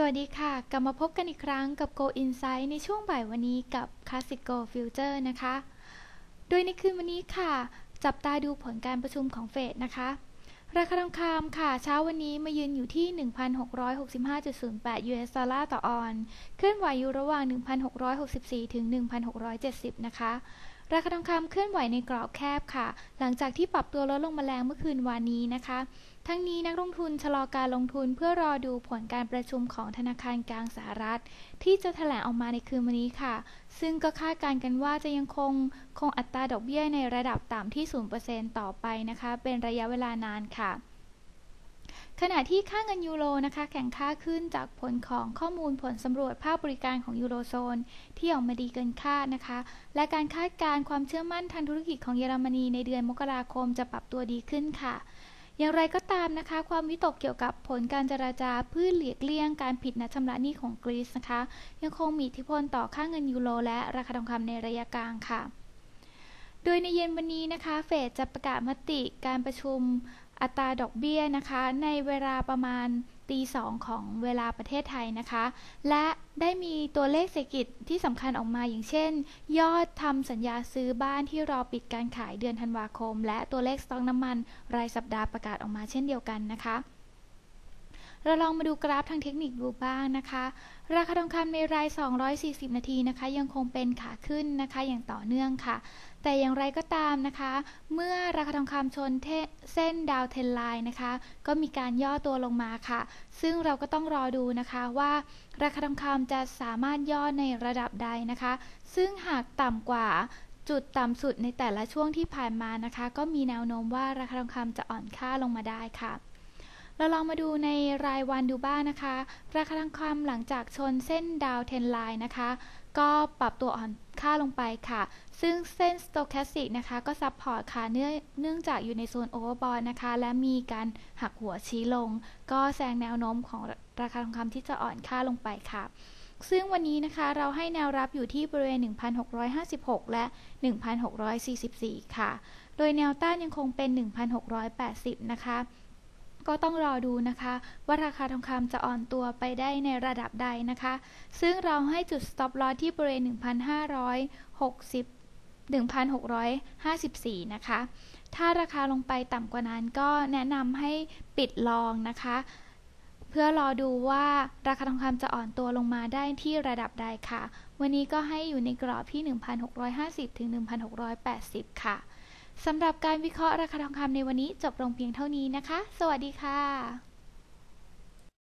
สวัสดีค่ะ กลับมาพบกันอีกครั้งกับ Go Insight ในช่วงบ่ายวันนี้กับ Classic Go Future นะคะ โดยในคืนวันนี้ค่ะ จับตาดูผลการประชุมของเฟดนะคะ ราคาทองคำค่ะ เช้าวันนี้มายืนอยู่ที่ 1,665.08 US ดอลลาร์ต่อออนเคลื่อนไหวอยู่ระหว่าง 1,664 ถึง 1,670 นะคะ ราคาทองคำเคลื่อนไหวในกรอบแคบค่ะ หลังจากที่ปรับตัวลดลงมาแรงเมื่อคืนวานนี้นะคะ ทั้งนี้นักลงทุนชะลอการลงทุนเพื่อรอดูผลการประชุมของธนาคารกลางสหรัฐ ที่จะแถลงออกมาในคืนวันนี้ค่ะ ซึ่งก็คาดการณ์กันว่าจะยังคงคงอัตราดอกเบี้ยในระดับต่ำที่ 0%ต่อไปนะคะ เป็นระยะเวลานานค่ะขณะที่ค่าเงินยูโรนะคะ แข่งค่าขึ้นจากผลของข้อมูลผลสำรวจภาคบริการของยูโรโซน ที่ออกมาดีเกินคาดนะคะ และการคาดการณ์ความเชื่อมั่นทางธุรกิจของเยอรมนีในเดือนมกราคมจะปรับตัวดีขึ้นค่ะ อย่างไรก็ตามนะคะ ความวิตกเกี่ยวกับผลการเจราจาเพื่อหลีกเลี่ยงการผิดนัดชำระหนี้ของกรีซนะคะ ยังคงมีอิทธิพลต่อค่าเงินยูโรและราคาทองคำในระยะกลางค่ะ โดยในเย็นวันนี้นะคะ เฟดจะประกาศมติการประชุม อัตราดอกเบี้ยนะคะในเวลาประมาณตีสองของเวลาประเทศไทยนะคะ และได้มีตัวเลขเศรษฐกิจที่สำคัญออกมาอย่างเช่น ยอดทำสัญญาซื้อบ้านที่รอปิดการขายเดือนธันวาคม และตัวเลขสต็อกน้ำมันรายสัปดาห์ประกาศออกมาเช่นเดียวกันนะคะ เราลองมาดูกราฟทางเทคนิคดูบ้างนะคะ ราคาทองคำในราย 240 นาทีนะคะ ยังคงเป็นขาขึ้นนะคะอย่างต่อเนื่องค่ะ แต่อย่างไรก็ตามนะคะ เมื่อราคาทองคำชนเส้นดาวเทนไลน์นะคะ ก็มีการย่อตัวลงมาค่ะ ซึ่งเราก็ต้องรอดูนะคะว่าราคาทองคำจะสามารถย่อในระดับใดนะคะ ซึ่งหากต่ำกว่าจุดต่ำสุดในแต่ละช่วงที่ผ่านมานะคะ ก็มีแนวโน้มว่าราคาทองคำจะอ่อนค่าลงมาได้ค่ะ เราลองมาดูในรายวันดูบ้างนะคะ ราคาทองคำหลังจากชนเส้นดาวเทนไลน์นะคะ ก็ปรับตัวอ่อนค่าลงไปค่ะ ซึ่งเส้น Stochastic นะคะ ก็ซับพอร์ตค่ะเนื่องเนื่องจากอยู่ในโซนโอเวอร์บอลนะคะ และมีการหักหัวชี้ลง ก็แสดงแนวโน้มของราคาทองคำที่จะอ่อนค่าลงไปค่ะซึ่งวันนี้นะคะเราให้แนวรับอยู่ที่บริเวณ 1,656 และ 1,644 ค่ะ โดยแนวต้านยังคงเป็น 1,680 นะคะ ก็ต้องรอดูนะคะ ว่าราคาทองคำจะอ่อนตัวไปได้ในระดับใดนะคะ ซึ่งเราให้จุด stop loss ที่บริเวณ 1,560 1,654 นะคะ ถ้าราคาลงไปต่ำกว่านั้นก็แนะนำให้ปิดลองนะคะ เพื่อรอดูว่าราคาทองคำจะอ่อนตัวลงมาได้ที่ระดับใดค่ะ วันนี้ก็ให้อยู่ในกรอบที่ 1,650ถึง1,680 ค่ะ สำหรับการวิเคราะห์ราคาทองคำในวันนี้จบลงเพียงเท่านี้นะคะ สวัสดีค่ะ